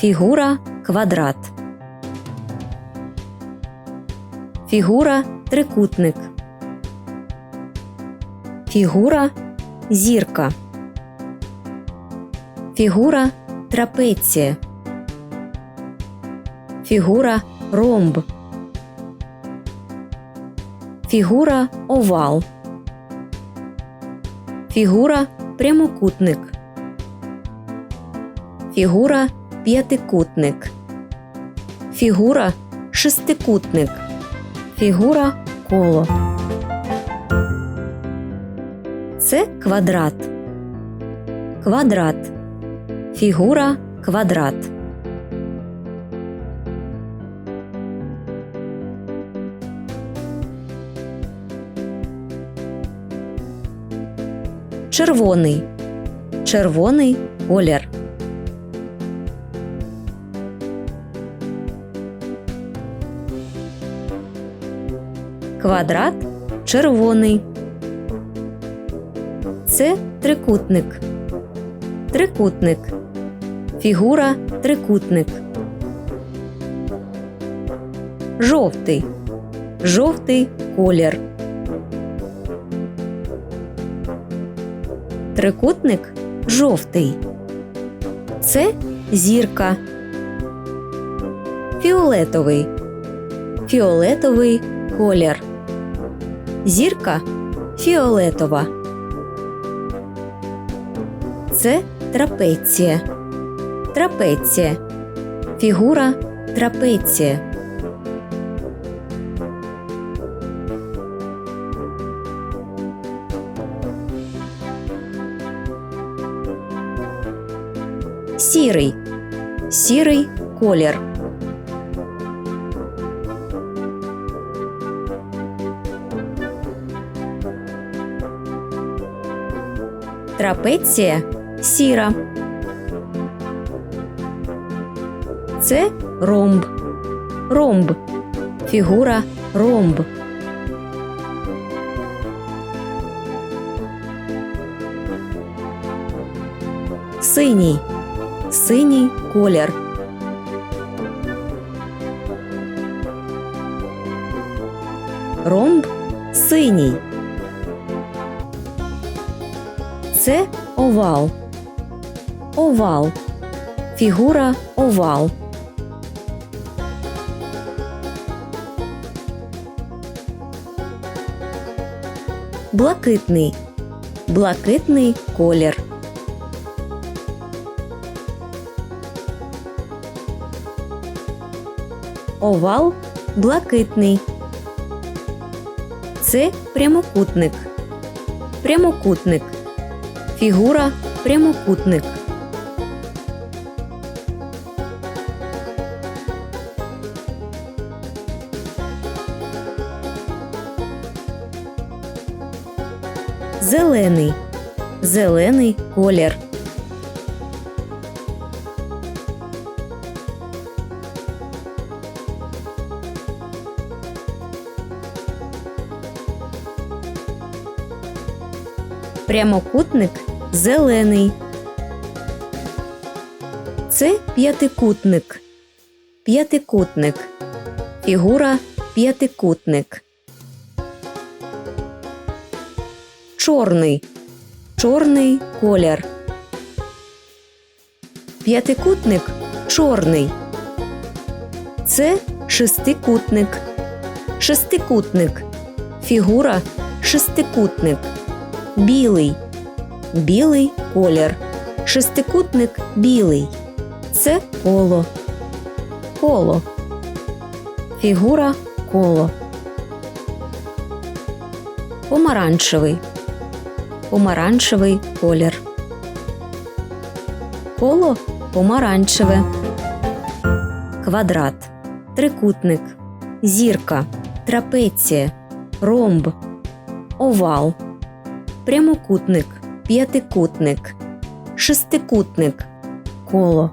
Фігура квадрат. Фігура трикутник. Фігура зірка. Фігура трапеція. Фігура ромб. Фігура овал. Фігура прямокутник. Фігура п'ятикутник. Фігура шестикутник. Фігура коло. Це квадрат. Квадрат. Фігура квадрат. Червоний. Червоний колір. Квадрат червоний. Це трикутник. Трикутник. Фігура трикутник. Жовтий. Жовтий колір. Трикутник жовтий. Це зірка. Фіолетовий. Фіолетовий колір. Зірка фіолетова. Це трапеція. Трапеція. Фігура трапеція. Сірий. Сірий колір. Трапеція сіра. Це ромб. Ромб. Фігура ромб. Синій. Синій колір. Ромб синій. Це овал. Овал. Фігура овал. Блакитний. Блакитний колір. Овал блакитний. Це прямокутник. Прямокутник. Фігура прямокутник. Зелений. Зелений колір. Прямокутник зелений. Це п'ятикутник. П'ятикутник. Фігура п'ятикутник. Чорний. Чорний колір. П'ятикутник чорний. Це шестикутник. Шестикутник. Фігура шестикутник. Білий. Білий колір. Шестикутник білий. Це коло. Коло. Фігура коло. Помаранчевий. Помаранчевий колір. Коло помаранчеве. Квадрат. Трикутник. Зірка. Трапеція. Ромб. Овал. Прямокутник. П'ятикутник. Шестикутник. Коло.